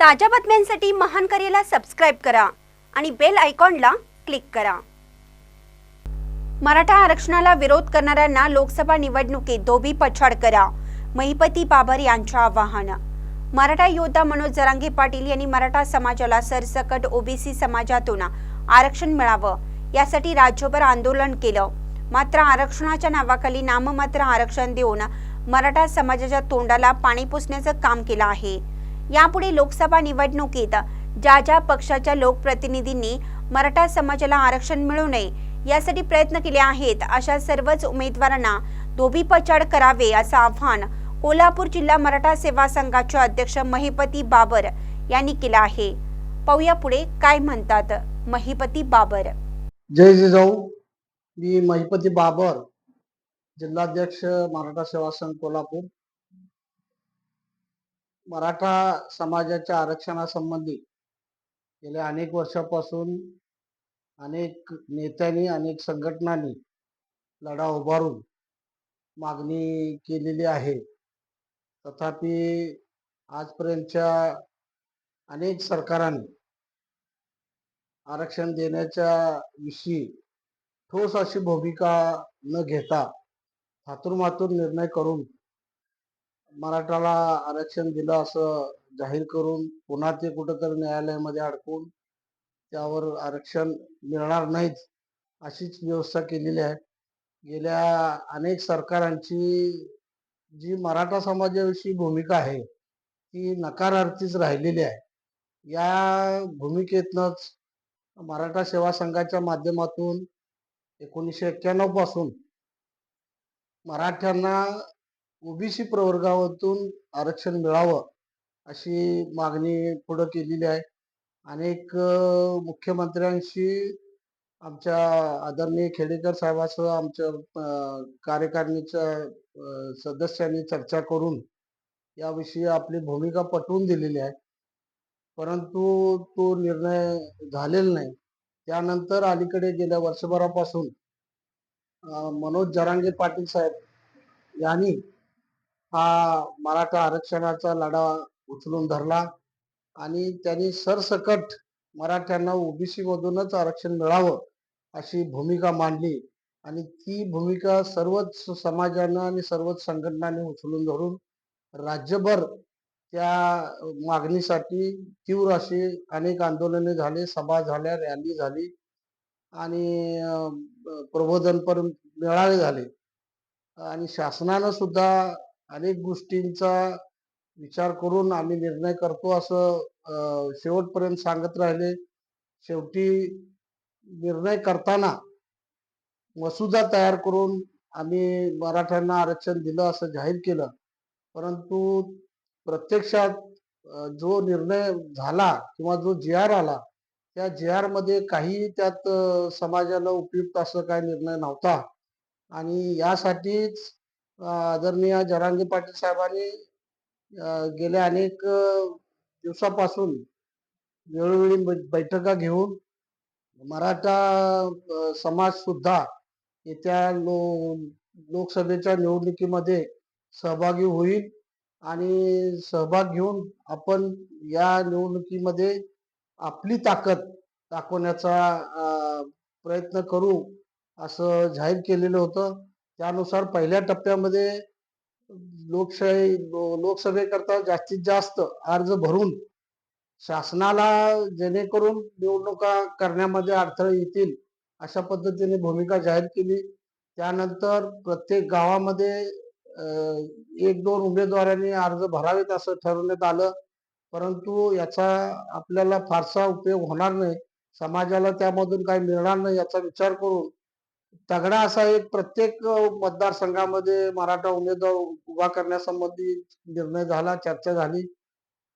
ताज्या बातम्यांसाठी महान करेला सबस्क्राईब करा आणि बेल आयकॉनला क्लिक करा. मराठा आरक्षणाला विरोध करणाऱ्यांना लोकसभा निवडणुकीत धोबी पछाड करा महिपती बाबर यांच्या आवाहन. मराठा योद्धा मनोज जरांगे पाटील यांनी मराठा समाजाला सरसकट ओबीसी समाजातून आरक्षण मिळावं यासाठी राज्यभर आंदोलन केलं. मात्र आरक्षणाच्या नावाखाली नाममात्र आरक्षण देऊन मराठा समाजाच्या तोंडाला पाणी पुसण्याचं काम केलं आहे. यापुढे लोकसभा निवडणुकीत ज्या ज्या पक्षाच्या लोकप्रतिनिधींनी मराठा समाजाला आरक्षण मिळू नये यासाठी प्रयत्न केले आहेत अशा सर्वच उमेदवारांना धोबीपछाड करावे असं आवाहन कोल्हापूर जिल्हा मराठा सेवा संघाचे अध्यक्ष महिपती बाबर यांनी केलं आहे. पाहूया पुढे काय म्हणतात महिपती बाबर. जय जिजाऊ मी महिपती बाबर जिल्हाध्यक्ष मराठा सेवा संघ कोल्हापूर. मराठा समाजाच्या आरक्षणासंबंधी गेल्या अनेक वर्षापासून अनेक नेत्यांनी अनेक संघटनांनी लढा उभारून मागणी केलेली आहे. तथापि आजपर्यंतच्या अनेक सरकारांनी आरक्षण देण्याच्या विषयी ठोस अशी भूमिका न घेता हातूरमातूर निर्णय करून मराठाला आरक्षण दिलं असं जाहीर करून पुन्हा ते कुठंतरी न्यायालयामध्ये अडकून त्यावर आरक्षण मिळणार नाहीच अशीच व्यवस्था केलेली आहे. गेल्या अनेक सरकारांची जी मराठा समाजाविषयी भूमिका आहे ती नकारार्थीच राहिलेली आहे. या भूमिकेतनच मराठा सेवा संघाच्या माध्यमातून एकोणीसशे एक्क्याण्णवपासून मराठ्यांना ओबीसी प्रवर्गातून आरक्षण मिळावं अशी मागणी पुढं केलेली आहे. अनेक मुख्यमंत्र्यांशी आमच्या आदरणीय खेडेकर साहेबासह आमच्या कार्यकारिणीच्या सदस्यांनी चर्चा करून याविषयी आपली भूमिका पटवून दिलेली आहे. परंतु तो निर्णय झालेला नाही. त्यानंतर अलीकडे गेल्या वर्षभरापासून मनोज जरांगे पाटील साहेब यांनी हा मराठा आरक्षणाचा लढा उचलून धरला आणि त्यांनी सरसकट मराठ्यांना ओबीसी मधूनच आरक्षण मिळावं अशी भूमिका मांडली. आणि ती भूमिका सर्वच समाजानं आणि सर्वच संघटनांनी उचलून धरून राज्यभर त्या मागणीसाठी तीव्र अशी अनेक आंदोलने झाली सभा झाल्या रॅली झाली आणि प्रबोधनपर मेळावे झाले. आणि शासनानं सुद्धा अनेक गोष्टींचा विचार करून आम्ही निर्णय करतो असं शेवटपर्यंत सांगत राहिले. शेवटी निर्णय करताना मसुदा तयार करून आम्ही मराठ्यांना आरक्षण दिलं असं जाहीर केलं. परंतु प्रत्यक्षात जो निर्णय झाला किंवा जो जी आर आला त्या जी आरमध्ये काही त्यात समाजाला उपयुक्त असं काही निर्णय नव्हता. आणि यासाठीच आदरणीय जरांगी पाटील साहेबांनी गेल्या अनेक दिवसापासून वेळोवेळी बै- बैठका घेऊन मराठा समाज सुद्धा येत्या लो लोकसभेच्या निवडणुकीमध्ये सहभागी होईल आणि सहभाग घेऊन आपण या निवडणुकीमध्ये आपली ताकद दाखवण्याचा प्रयत्न करू असं जाहीर केलेलं होतं. त्यानुसार पहिल्या टप्प्यामध्ये लोकशाही लोकसभेकरता जास्तीत जास्त अर्ज भरून शासनाला जेणेकरून निवडणुका करण्यामध्ये अडथळे येतील अशा पद्धतीने भूमिका जाहीर केली. त्यानंतर प्रत्येक गावामध्ये एक दोन उमेदवारांनी अर्ज भरावेत असं ठरवण्यात आलं. परंतु याचा आपल्याला फारसा उपयोग होणार नाही. समाजाला त्यामधून काही मिळणार नाही याचा विचार करून तगडा असा एक प्रत्येक मतदारसंघामध्ये मराठा उमेदवार उभा करण्यासंबंधी निर्णय झाला चर्चा झाली.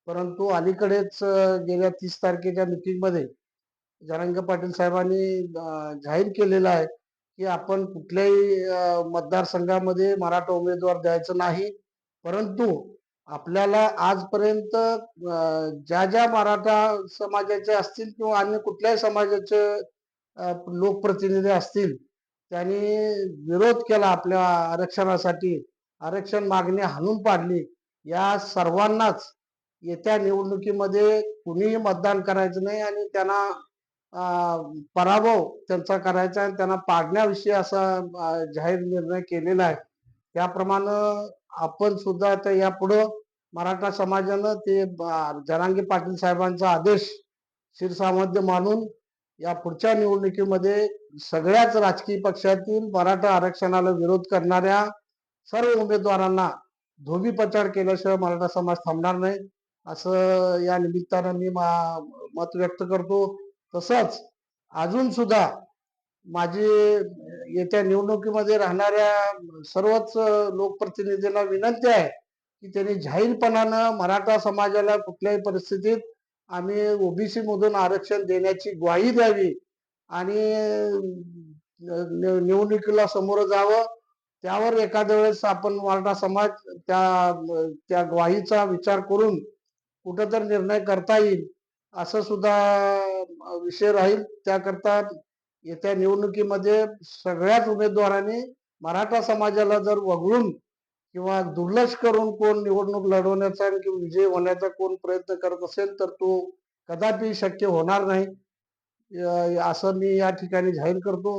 परंतु अलीकडेच गेल्या तीस तारखेच्या मिटिंगमध्ये मध्ये पाटील साहेबांनी जाहीर केलेलं आहे की आपण कुठल्याही मतदारसंघामध्ये मराठा उमेदवार द्यायचं नाही. परंतु आपल्याला आजपर्यंत ज्या ज्या मराठा समाजाचे असतील किंवा अन्य कुठल्याही समाजाचे लोकप्रतिनिधी असतील त्यांनी विरोध केला आपल्या आरक्षणासाठी. आरक्षण मागणी हाणून पाडली. या सर्वांनाच येत्या निवडणुकीमध्ये कुणीही मतदान करायचं नाही आणि त्यांना पराभव त्यांचा करायचा आणि त्यांना पाडण्याविषयी असा जाहीर निर्णय केलेला आहे. त्याप्रमाणे आपण सुद्धा आता यापुढं मराठा समाजानं ते जनांगी पाटील साहेबांचा आदेश शिरसामध्ये मानून या पुढच्या निवडणुकीमध्ये सगळ्याच राजकीय पक्षातील मराठा आरक्षणाला विरोध करणाऱ्या सर्व उमेदवारांना धोबी प्रचार केल्याशिवाय मराठा समाज थांबणार नाही असं या निमित्तानं मी मा- मत व्यक्त करतो. तसंच अजून सुद्धा माझी येत्या निवडणुकीमध्ये राहणाऱ्या सर्वच लोकप्रतिनिधींना विनंती आहे की त्यांनी जाहीरपणानं मराठा समाजाला कुठल्याही परिस्थितीत आम्ही ओबीसी मधून आरक्षण देण्याची ग्वाही द्यावी आणि निवडणुकीला समोर जावं. त्यावर एखाद्या वेळेस आपण मराठा समाज त्या त्या ग्वाहीचा विचार करून कुठंतरी निर्णय करता येईल असं सुद्धा विषय राहील. त्याकरता येत्या निवडणुकीमध्ये सगळ्याच उमेदवारांनी मराठा समाजाला जर वगळून किंवा दुर्लक्ष करून कोण निवडणूक लढवण्याचा आणि किंवा विजय होण्याचा कोण प्रयत्न करत असेल तर तो कदापि शक्य होणार नाही. असं मी या ठिकाणी जाहीर करतो.